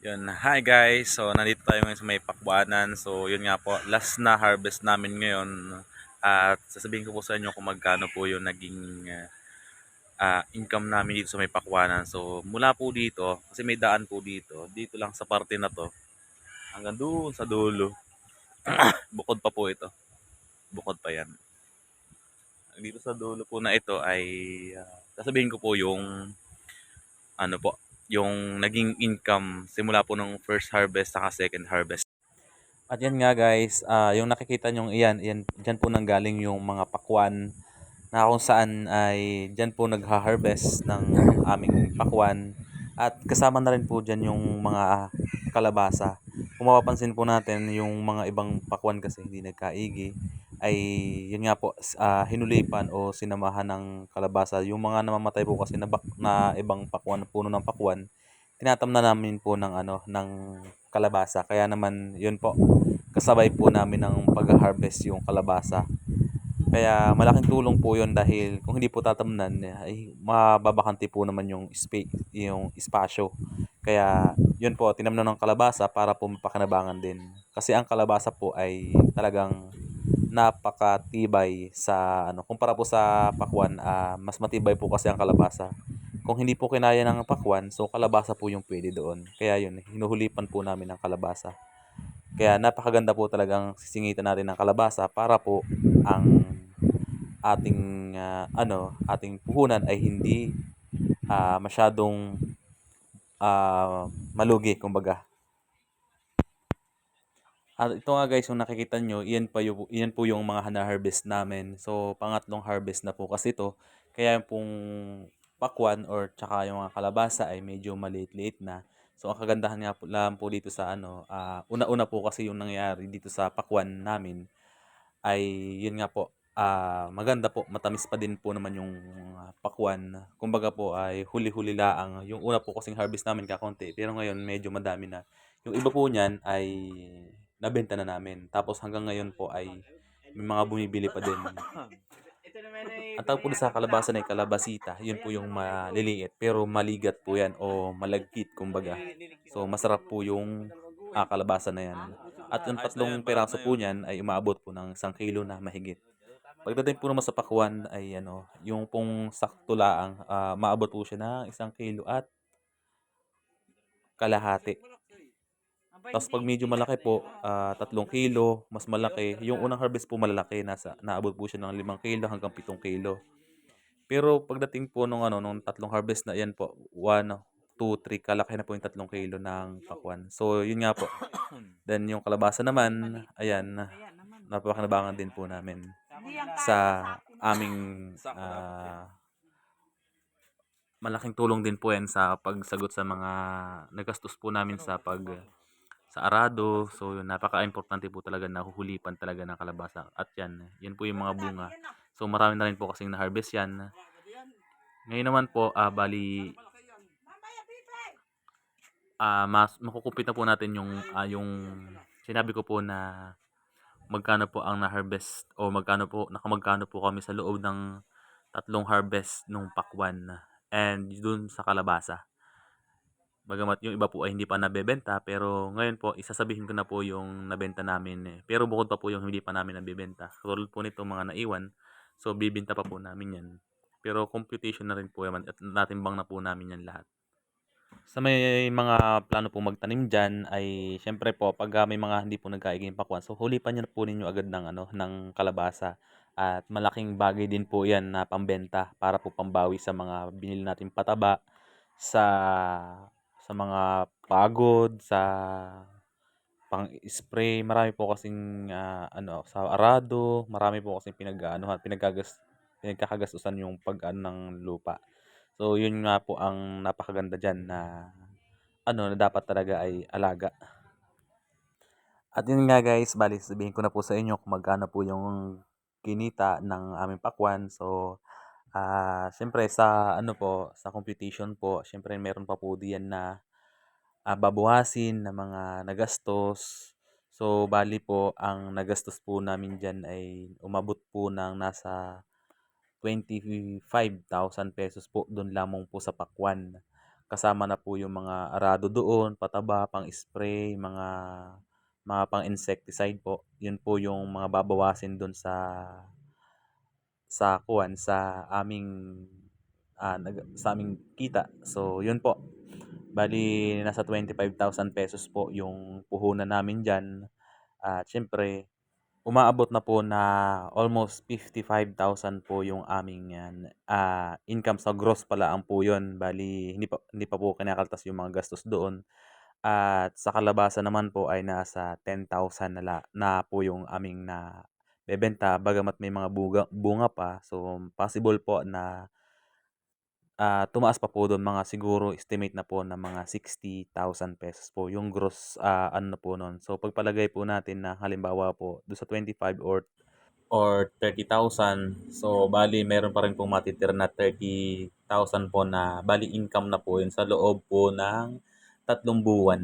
Yun, hi guys. So, nandito tayo ngayon sa may pakbuanan. So, yun nga po, last na harvest namin ngayon. At sasabihin ko po sa inyo kung magkano po yung naging ah, income namin dito sa may pakbuanan. So, mula po dito, kasi may daan po dito, dito lang sa parte na to, hanggang doon sa dulo. Bukod pa po ito. Bukod pa yan. Dito sa dulo po na ito ay ah, sasabihin ko po yung ano po, yung naging income simula po ng first harvest saka second harvest. At yan nga guys, ah, yung nakikita nyo iyan, yan, dyan po nanggaling yung mga pakwan na kung saan ay dyan po nagha-harvest ng aming pakwan. At kasama na rin po dyan yung mga kalabasa. Kung mapapansin po natin, yung mga ibang pakwan kasi hindi nagkaigi, ay yun nga po, ah, hinulipan o sinamahan ng kalabasa. Yung mga namamatay po kasi na, bak- na ibang pakwan, puno ng pakwan, tinatam na namin po ng ano ng kalabasa. Kaya naman yun po, kasabay po namin ng pag-harvest yung kalabasa. Kaya malaking tulong po yun dahil kung hindi po tatamnan, ay mababakanti po naman yung space, yung espasyo. Kaya yun po, tinamnan ng kalabasa para po mapakinabangan din. Kasi ang kalabasa po ay talagang napakatibay sa ano, kumpara po sa pakwan, ah, mas matibay po kasi ang kalabasa. Kung hindi po kinaya ng pakwan, so kalabasa po yung pwede doon. Kaya yun, hinuhulipan po namin ng kalabasa. Kaya napakaganda po talagang sisingitan natin ng kalabasa para po ang ating ah, ano, ating puhunan ay hindi ah, masyadong ah, malugi kumbaga. At ito nga guys, yung nakikita nyo, iyan, pa yung, iyan po yung mga hana-harvest namin. So, pangatlong harvest na po kasi ito. Kaya yung pong pakwan or tsaka yung mga kalabasa ay medyo maliit-liit na. So, ang kagandahan nga po, lang po dito sa ano, ah, una-una po kasi yung nangyari dito sa pakwan namin ay yun nga po, ah, maganda po, matamis pa din po naman yung ah, pakwan. Kumbaga po ay huli-huli laang. Yung una po kasing harvest namin kakonti, pero ngayon medyo madami na. Yung iba po niyan ay nabenta na namin. Tapos hanggang ngayon po ay may mga bumibili pa din. Ang tawag po sa kalabasa na kalabasita, yun po yung maliliit. Pero maligat po yan o malagkit kumbaga. So masarap po yung ah, kalabasa na yan. At yung tatlong peraso po niyan ay umaabot po ng isang kilo na mahigit. Pagdating po naman sa pakwan ay ano, yung pong sakto laang, ah, maabot po siya ng isang kilo at kalahati. Tapos pag medyo malaki po, ah, tatlong kilo, mas malaki. Yung unang harvest po malalaki, nasa, naabot po siya ng limang kilo hanggang pitong kilo. Pero pagdating po nung ano, nung tatlong harvest na yan po, 1, 2, 3, kalaki na po yung tatlong kilo ng pakwan. So, yun nga po. Then yung kalabasa naman, ayan, napakanabangan din po namin sa aming ah, malaking tulong din po yan sa pagsagot sa mga nagastos po namin sa pag sa arado. So, yun, napaka-importante po talaga na huhulipan talaga ng kalabasa. At yan, yan po yung mga bunga. So, marami na rin po kasing na-harvest yan. Ngayon naman po, ah, bali, ah, mas, makukupit na po natin yung, ah, yung sinabi ko po na magkano po ang na-harvest o magkano po, nakamagkano po kami sa loob ng tatlong harvest nung pakwan and dun sa kalabasa. Bagamat yung iba po ay hindi pa nabebenta, pero ngayon po, isasabihin ko na po yung nabenta namin. Eh. Pero bukod pa po yung hindi pa namin nabebenta. Katulad po nito mga naiwan, so bibenta pa po namin yan. Pero computation na rin po yaman at natimbang na po namin yan lahat. Sa may mga plano po magtanim dyan ay syempre po pag ah, may mga hindi po nagkaiging pakwan so hulipan nyo na po ninyo agad ng, ano, ng kalabasa at malaking bagay din po yan na pambenta para po pambawi sa mga binili natin pataba sa sa mga pagod sa pang-spray marami po kasing ah, ano sa arado marami po kasing pinag-ano pinagagas pinagkakagastusan yung pag-ano ng lupa So, yun nga po ang napakaganda dyan na ano, na dapat talaga ay alaga. At yun nga guys, bali sabihin ko na po sa inyo kung magkano po yung kinita ng aming pakwan. So, ah syempre sa ano po, sa computation po, syempre meron pa po diyan na ah, babawasin na mga nagastos. So, bali po, ang nagastos po namin dyan ay umabot po ng nasa 25,000 pesos po doon lamang po sa pakwan. kasama na po yung mga arado doon, pataba, pang-spray, mga mga pang-insecticide po. Yun po yung mga babawasin doon sa sa kuwan sa aming nag, sa aming kita. So, yun po. Bali, nasa 25,000 pesos po yung puhunan namin dyan. At syempre, umaabot na po na almost 55,000 po yung aming ah, income sa gross pala ang po yun. Bali, hindi pa, hindi pa po kinakaltas yung mga gastos doon. At sa kalabasan naman po ay nasa 10,000 na, la, na po yung aming na bebenta bagamat may mga bunga, bunga pa. So, possible po na ah, tumaas pa po doon mga siguro estimate na po na mga 60,000 pesos po yung gross ah, ano po noon. So pagpalagay po natin na halimbawa po do sa 25 or or 30,000. So bali meron pa rin pong matitira na 30,000 po na bali income na po yun sa loob po ng tatlong buwan.